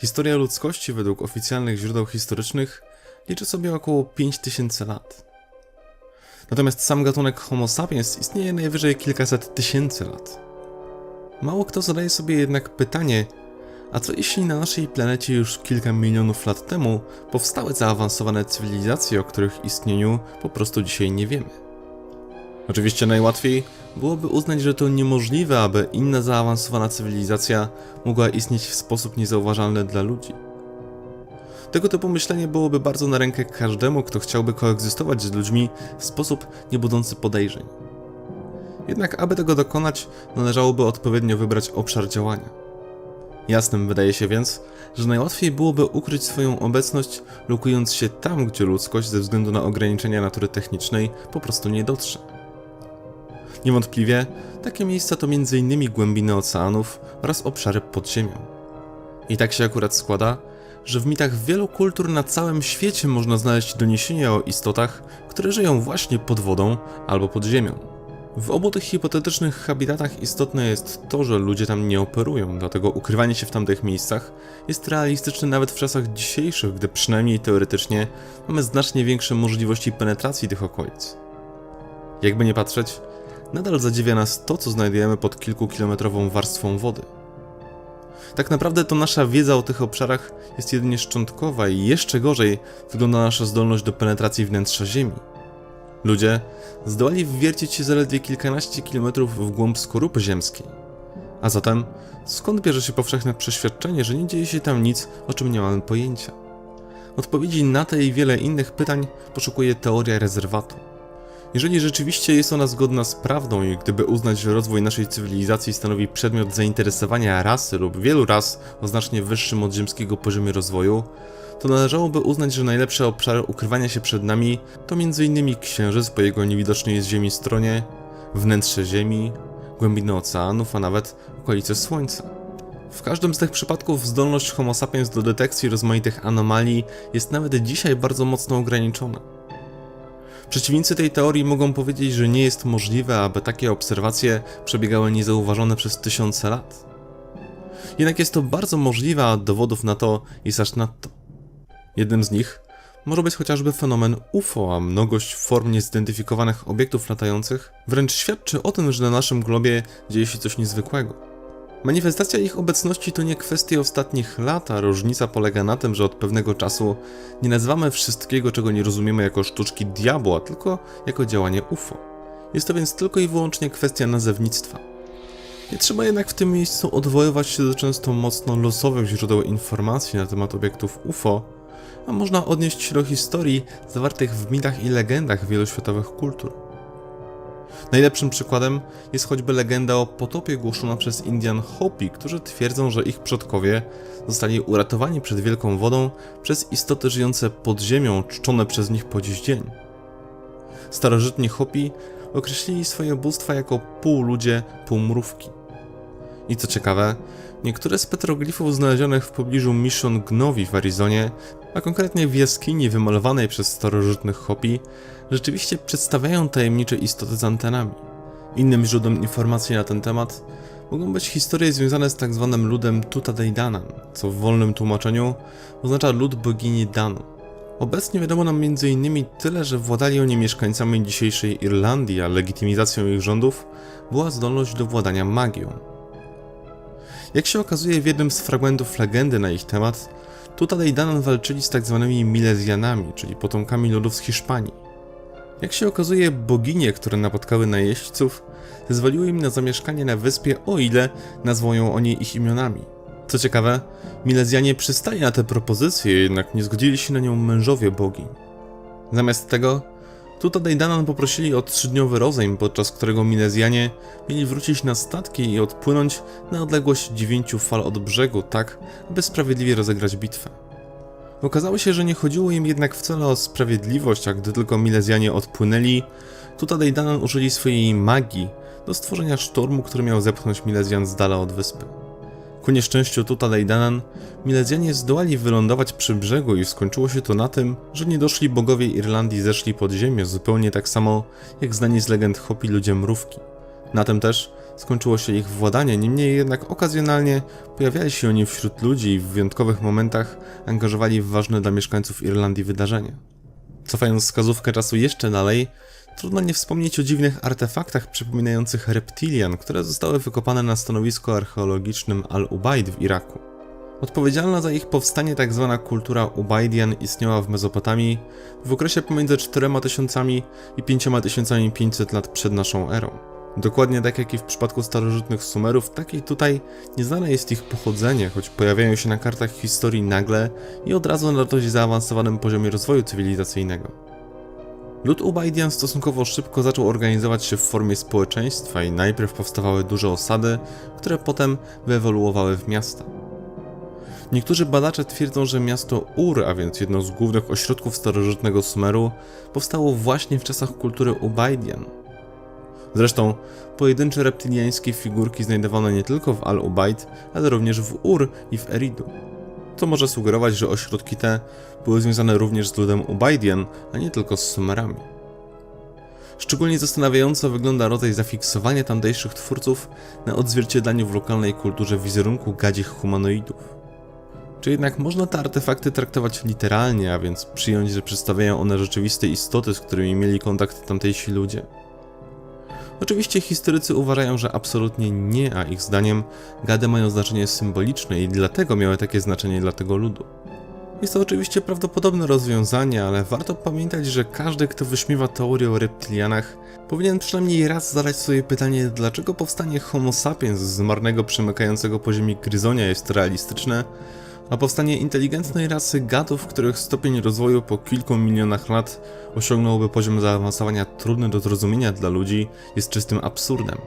Historia ludzkości według oficjalnych źródeł historycznych liczy sobie około 5000 lat. Natomiast sam gatunek Homo sapiens istnieje najwyżej kilkaset tysięcy lat. Mało kto zadaje sobie jednak pytanie, a co jeśli na naszej planecie już kilka milionów lat temu powstały zaawansowane cywilizacje, o których istnieniu po prostu dzisiaj nie wiemy? Oczywiście najłatwiej byłoby uznać, że to niemożliwe, aby inna zaawansowana cywilizacja mogła istnieć w sposób niezauważalny dla ludzi. Tego typu myślenie byłoby bardzo na rękę każdemu, kto chciałby koegzystować z ludźmi w sposób niebudzący podejrzeń. Jednak, aby tego dokonać, należałoby odpowiednio wybrać obszar działania. Jasnym wydaje się więc, że najłatwiej byłoby ukryć swoją obecność, lokując się tam, gdzie ludzkość ze względu na ograniczenia natury technicznej po prostu nie dotrze. Niewątpliwie takie miejsca to m.in. głębiny oceanów oraz obszary pod ziemią. I tak się akurat składa, że w mitach wielu kultur na całym świecie można znaleźć doniesienia o istotach, które żyją właśnie pod wodą albo pod ziemią. W obu tych hipotetycznych habitatach istotne jest to, że ludzie tam nie operują, dlatego ukrywanie się w tamtych miejscach jest realistyczne nawet w czasach dzisiejszych, gdy przynajmniej teoretycznie mamy znacznie większe możliwości penetracji tych okolic. Jakby nie patrzeć, nadal zadziwia nas to, co znajdujemy pod kilkukilometrową warstwą wody. Tak naprawdę to nasza wiedza o tych obszarach jest jedynie szczątkowa i jeszcze gorzej wygląda nasza zdolność do penetracji wnętrza Ziemi. Ludzie zdołali wwiercić się zaledwie kilkanaście kilometrów w głąb skorupy ziemskiej. A zatem, skąd bierze się powszechne przeświadczenie, że nie dzieje się tam nic, o czym nie mamy pojęcia? Odpowiedzi na te i wiele innych pytań poszukuje teoria rezerwatu. Jeżeli rzeczywiście jest ona zgodna z prawdą i gdyby uznać, że rozwój naszej cywilizacji stanowi przedmiot zainteresowania rasy lub wielu ras o znacznie wyższym od ziemskiego poziomie rozwoju, to należałoby uznać, że najlepsze obszary ukrywania się przed nami to m.in. Księżyc po jego niewidocznej z Ziemi stronie, wnętrze Ziemi, głębiny oceanów, a nawet okolice Słońca. W każdym z tych przypadków zdolność Homo sapiens do detekcji rozmaitych anomalii jest nawet dzisiaj bardzo mocno ograniczona. Przeciwnicy tej teorii mogą powiedzieć, że nie jest możliwe, aby takie obserwacje przebiegały niezauważone przez tysiące lat. Jednak jest to bardzo możliwe, a dowodów na to jest aż nadto. Jednym z nich może być chociażby fenomen UFO, a mnogość form niezidentyfikowanych obiektów latających wręcz świadczy o tym, że na naszym globie dzieje się coś niezwykłego. Manifestacja ich obecności to nie kwestia ostatnich lat, a różnica polega na tym, że od pewnego czasu nie nazywamy wszystkiego, czego nie rozumiemy jako sztuczki diabła, tylko jako działanie UFO. Jest to więc tylko i wyłącznie kwestia nazewnictwa. Nie trzeba jednak w tym miejscu odwoływać się do często mocno losowych źródeł informacji na temat obiektów UFO, a można odnieść się do historii zawartych w mitach i legendach wielu światowych kultur. Najlepszym przykładem jest choćby legenda o potopie głoszona przez Indian Hopi, którzy twierdzą, że ich przodkowie zostali uratowani przed wielką wodą przez istoty żyjące pod ziemią, czczone przez nich po dziś dzień. Starożytni Hopi określili swoje bóstwa jako półludzie, półmrówki. I co ciekawe, niektóre z petroglifów znalezionych w pobliżu Mission Gnowi w Arizonie, a konkretnie w jaskini wymalowanej przez starożytnych Hopi, rzeczywiście przedstawiają tajemnicze istoty z antenami. Innym źródłem informacji na ten temat mogą być historie związane z tzw. Tak ludem Tutadeidanan, co w wolnym tłumaczeniu oznacza lud bogini Danu. Obecnie wiadomo nam m.in. tyle, że władali oni mieszkańcami dzisiejszej Irlandii, a legitymizacją ich rządów była zdolność do władania magią. Jak się okazuje w jednym z fragmentów legendy na ich temat, Tutadeidanan walczyli z. Tak Milezjanami, czyli potomkami ludów z Hiszpanii. Jak się okazuje, boginie, które napotkały najeźdźców, zezwoliły im na zamieszkanie na wyspie, o ile nazwą ją oni ich imionami. Co ciekawe, Milezjanie przystali na tę propozycję, jednak nie zgodzili się na nią mężowie bogiń. Zamiast tego, Tutadejdanan poprosili o trzydniowy rozejm, podczas którego Milezjanie mieli wrócić na statki i odpłynąć na odległość dziewięciu fal od brzegu, tak aby sprawiedliwie rozegrać bitwę. Okazało się, że nie chodziło im jednak wcale o sprawiedliwość, a gdy tylko Milezjanie odpłynęli, Tutadejdanan użyli swojej magii do stworzenia sztormu, który miał zepchnąć Milezjan z dala od wyspy. Ku nieszczęściu Tutadejdanan, Milezjanie zdołali wylądować przy brzegu i skończyło się to na tym, że niedoszli bogowie Irlandii zeszli pod ziemię zupełnie tak samo jak znani z legend Hopi ludzie mrówki. Na tym też skończyło się ich władanie, niemniej jednak okazjonalnie pojawiali się oni wśród ludzi i w wyjątkowych momentach angażowali w ważne dla mieszkańców Irlandii wydarzenia. Cofając wskazówkę czasu jeszcze dalej, trudno nie wspomnieć o dziwnych artefaktach przypominających reptilian, które zostały wykopane na stanowisku archeologicznym Al-Ubaid w Iraku. Odpowiedzialna za ich powstanie tzw. kultura Ubaidian istniała w Mezopotamii w okresie pomiędzy 4000 i 5500 lat przed naszą erą. Dokładnie tak jak i w przypadku starożytnych Sumerów, tak i tutaj nieznane jest ich pochodzenie, choć pojawiają się na kartach historii nagle i od razu na dość zaawansowanym poziomie rozwoju cywilizacyjnego. Lud Ubaidian stosunkowo szybko zaczął organizować się w formie społeczeństwa i najpierw powstawały duże osady, które potem wyewoluowały w miasta. Niektórzy badacze twierdzą, że miasto Ur, a więc jedno z głównych ośrodków starożytnego Sumeru, powstało właśnie w czasach kultury Ubaidian. Zresztą pojedyncze reptyliańskie figurki znajdowane nie tylko w Al-Ubaid, ale również w Ur i w Eridu. To może sugerować, że ośrodki te były związane również z ludem Ubaidian, a nie tylko z Sumerami. Szczególnie zastanawiająco wygląda rodzaj zafiksowania tamtejszych twórców na odzwierciedlaniu w lokalnej kulturze wizerunku gadzich humanoidów. Czy jednak można te artefakty traktować literalnie, a więc przyjąć, że przedstawiają one rzeczywiste istoty, z którymi mieli kontakt tamtejsi ludzie? Oczywiście historycy uważają, że absolutnie nie, a ich zdaniem gady mają znaczenie symboliczne i dlatego miały takie znaczenie dla tego ludu. Jest to oczywiście prawdopodobne rozwiązanie, ale warto pamiętać, że każdy, kto wyśmiewa teorię o reptilianach, powinien przynajmniej raz zadać sobie pytanie, dlaczego powstanie Homo sapiens z marnego przemykającego po ziemi gryzonia jest realistyczne, a powstanie inteligentnej rasy gadów, których stopień rozwoju po kilku milionach lat osiągnąłby poziom zaawansowania trudny do zrozumienia dla ludzi, jest czystym absurdem.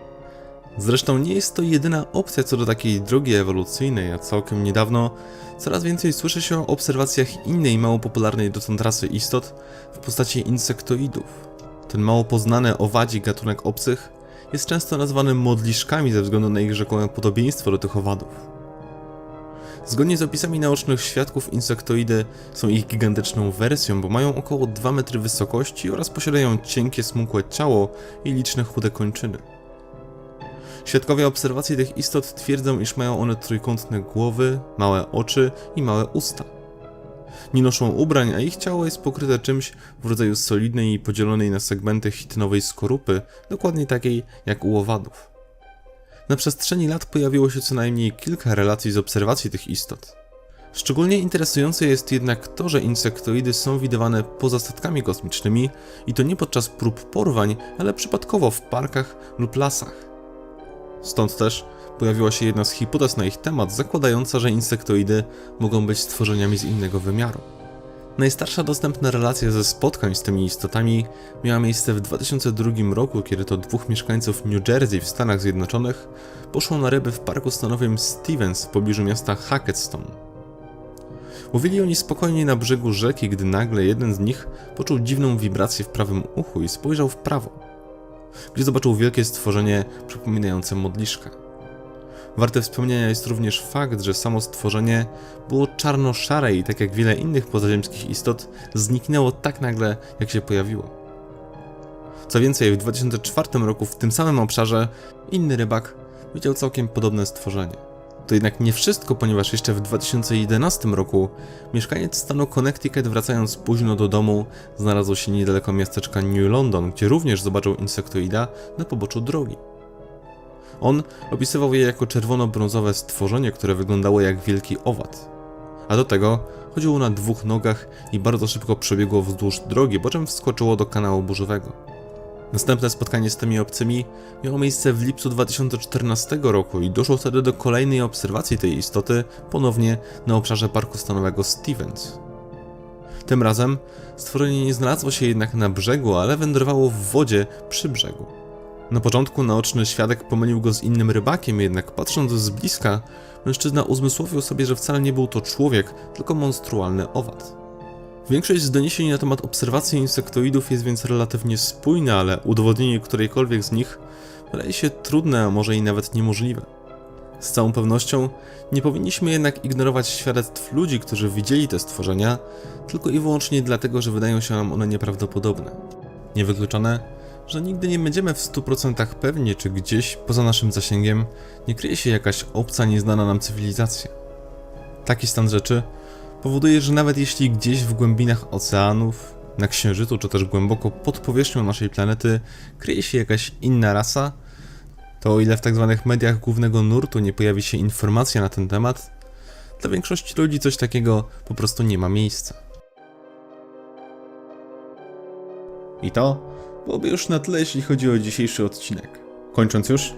Zresztą nie jest to jedyna opcja co do takiej drogi ewolucyjnej, a całkiem niedawno coraz więcej słyszy się o obserwacjach innej mało popularnej dotąd rasy istot w postaci insektoidów. Ten mało poznany owadzi gatunek obcych jest często nazwany modliszkami ze względu na ich rzekome podobieństwo do tych owadów. Zgodnie z opisami naocznych świadków, insektoidy są ich gigantyczną wersją, bo mają około 2 metry wysokości oraz posiadają cienkie, smukłe ciało i liczne chude kończyny. Świadkowie obserwacji tych istot twierdzą, iż mają one trójkątne głowy, małe oczy i małe usta. Nie noszą ubrań, a ich ciało jest pokryte czymś w rodzaju solidnej i podzielonej na segmenty chitynowej skorupy, dokładnie takiej jak u owadów. Na przestrzeni lat pojawiło się co najmniej kilka relacji z obserwacji tych istot. Szczególnie interesujące jest jednak to, że insektoidy są widywane poza statkami kosmicznymi i to nie podczas prób porwań, ale przypadkowo w parkach lub lasach. Stąd też pojawiła się jedna z hipotez na ich temat, zakładająca, że insektoidy mogą być stworzeniami z innego wymiaru. Najstarsza dostępna relacja ze spotkań z tymi istotami miała miejsce w 2002 roku, kiedy to dwóch mieszkańców New Jersey w Stanach Zjednoczonych poszło na ryby w parku stanowym Stevens w pobliżu miasta Hackettstone. Mówili oni spokojnie na brzegu rzeki, gdy nagle jeden z nich poczuł dziwną wibrację w prawym uchu i spojrzał w prawo, gdzie zobaczył wielkie stworzenie przypominające modliszkę. Warte wspomnienia jest również fakt, że samo stworzenie było czarno-szare i tak jak wiele innych pozaziemskich istot, zniknęło tak nagle, jak się pojawiło. Co więcej, w 2004 roku w tym samym obszarze inny rybak widział całkiem podobne stworzenie. To jednak nie wszystko, ponieważ jeszcze w 2011 roku mieszkaniec stanu Connecticut wracając późno do domu znalazł się niedaleko miasteczka New London, gdzie również zobaczył insektoida na poboczu drogi. On opisywał je jako czerwono-brązowe stworzenie, które wyglądało jak wielki owad. A do tego chodziło na dwóch nogach i bardzo szybko przebiegło wzdłuż drogi, po czym wskoczyło do kanału burzowego. Następne spotkanie z tymi obcymi miało miejsce w lipcu 2014 roku i doszło wtedy do kolejnej obserwacji tej istoty, ponownie na obszarze parku stanowego Stevens. Tym razem stworzenie nie znalazło się jednak na brzegu, ale wędrowało w wodzie przy brzegu. Na początku naoczny świadek pomylił go z innym rybakiem, jednak patrząc z bliska, mężczyzna uzmysłowił sobie, że wcale nie był to człowiek, tylko monstrualny owad. Większość z doniesień na temat obserwacji insektoidów jest więc relatywnie spójna, ale udowodnienie którejkolwiek z nich wydaje się trudne, a może i nawet niemożliwe. Z całą pewnością nie powinniśmy jednak ignorować świadectw ludzi, którzy widzieli te stworzenia, tylko i wyłącznie dlatego, że wydają się nam one nieprawdopodobne. Niewykluczone, że nigdy nie będziemy w 100% pewni, czy gdzieś poza naszym zasięgiem nie kryje się jakaś obca, nieznana nam cywilizacja. Taki stan rzeczy powoduje, że nawet jeśli gdzieś w głębinach oceanów, na Księżycu, czy też głęboko pod powierzchnią naszej planety kryje się jakaś inna rasa, to o ile w tzw. mediach głównego nurtu nie pojawi się informacja na ten temat, dla większości ludzi coś takiego po prostu nie ma miejsca. I to byłoby już na tyle, jeśli chodzi o dzisiejszy odcinek. Kończąc już,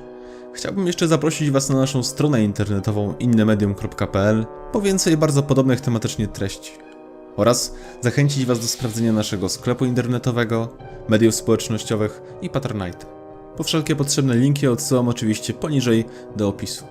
chciałbym jeszcze zaprosić Was na naszą stronę internetową innemedium.pl po więcej bardzo podobnych tematycznie treści. Oraz zachęcić Was do sprawdzenia naszego sklepu internetowego, mediów społecznościowych i Patronite. Po wszelkie potrzebne linki odsyłam oczywiście poniżej do opisu.